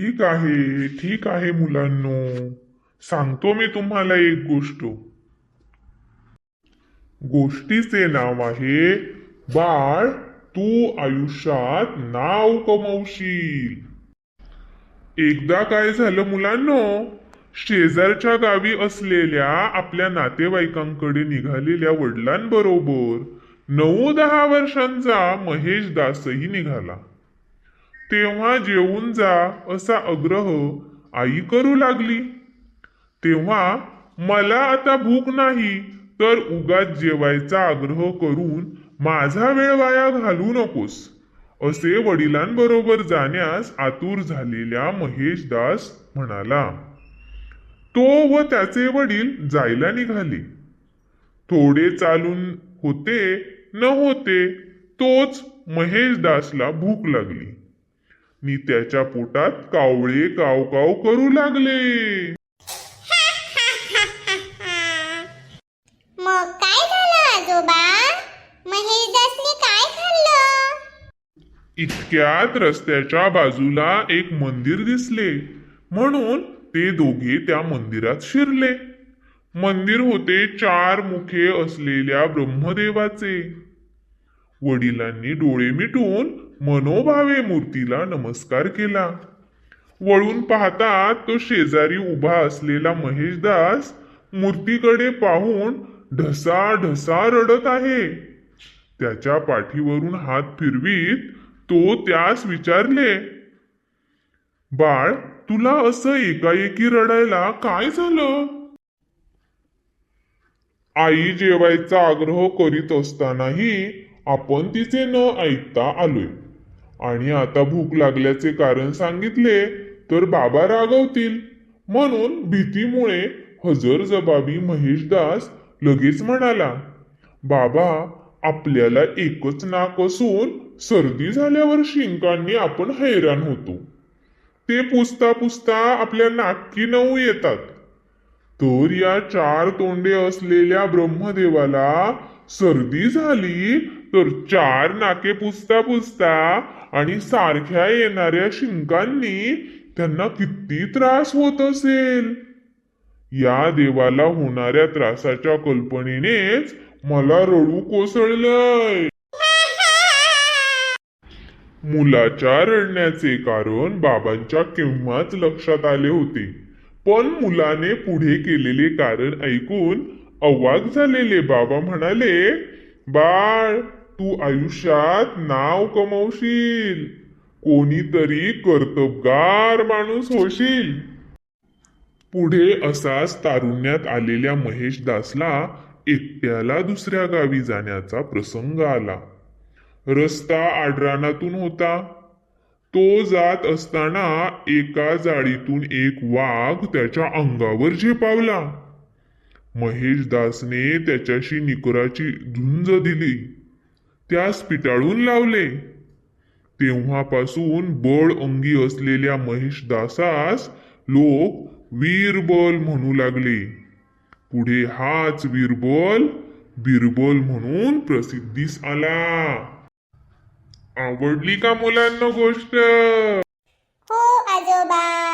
ठीक आहे ठीक आहे मुलांनो. सांगतो मी तुम्हाला एक गोष्ट. गोष्टीचे नाव आहे बाळ तू आयुष्यात नाव कमवशील. एकदा काय झालं मुलांनो शेजारच्या गावी असलेल्या आपल्या नातेवाईकांकडे निघालेल्या वडिलांबरोबर नऊ दहा वर्षांचा महेश दासही निघाला. तेव्हा जेवून जा असा आग्रह आई करू लागली. तेव्हा मला आता भूक नाही तर उगाच जेवायचा आग्रह करून माझा वेळ वाया घालू नकोस. असे वडिलांबरोबर जाण्यास आतुर झालेल्या महेश दास म्हणाला. तो व त्याचे वडील जायला निघाले. थोडे चालून होते न होते तोच महेश दासला भूक लागली. नि त्याच्या पोटात कावळे काव काव करू लागले. मग काय झालं आजोबा? महेशदासने काय खाल्लं? इतक्यात रस्त्याच्या बाजूला एक मंदिर दिसले. म्हणून ते दोघे त्या मंदिरात शिरले. मंदिर होते चार मुखे असलेल्या ब्रह्मदेवाचे. वडिलांनी डोळे मिटून मनोभावे मूर्तीला नमस्कार केला. वळून पाहता तो शेजारी उभा असलेला महेशदास मूर्तीकडे पाहून ढसा ढसा रडत आहे. त्याच्या पाठीवरून हात फिरवीत तो त्यास विचारले बाळ तुला असं एकाएकी रडायला काय झालं? आई जेवायचा आग्रह करीत असतानाही आपण तिचे न ऐकता आलोय. आणि आता भूक लागल्याचे कारण सांगितले तर बाबा रागवतील. म्हणून भीतीमुळे हजर जबाबी महेशदास लगेच म्हणाला बाबा आपल्याला एकच नाक असून सर्दी झाल्यावर शिंकांनी आपण हैराण होतो. ते पुसता पुसता आपल्या नाकी नऊ येतात. तर या चार तोंडे असलेल्या ब्रह्मदेवाला सर्दी झाली तर चार नाके पुसता पुसता आणि सारख्या येणाऱ्या शिंकांनी त्यांना किती त्रास होत असेल? या देवाला होणाऱ्या त्रासाच्या कल्पनेनेच मला रडू कोसळलंय. मुलाच्या रडण्याचे कारण बाबांच्या केव्हाच लक्षात आले होते. पण मुलाने पुढे केलेले कारण ऐकून अवाक झालेले बाबा म्हणाले बाळ तू आयुष्यात नाव कमवशील. कोणीतरी कर्तबगार माणूस होशील. पुढे असाच तारुण्यात आलेल्या महेश दासला एकट्याला दुसऱ्या गावी जाण्याचा प्रसंग आला. रस्ता आडरानातून होता. तो जात असताना एका जाळीतून एक वाघ त्याच्या अंगावर झेपावला. महेश दासने त्याच्याशी निकराची झुंज दिली. त्यास पिटाळून लावले. तेव्हापासून बळ अंगी असलेल्या महेश दासास लोक वीरबल म्हणू लागले. पुढे हाच वीरबल बिरबल म्हणून प्रसिद्धीस आला. आवडली का मुलांना गोष्ट? हो आजोबा.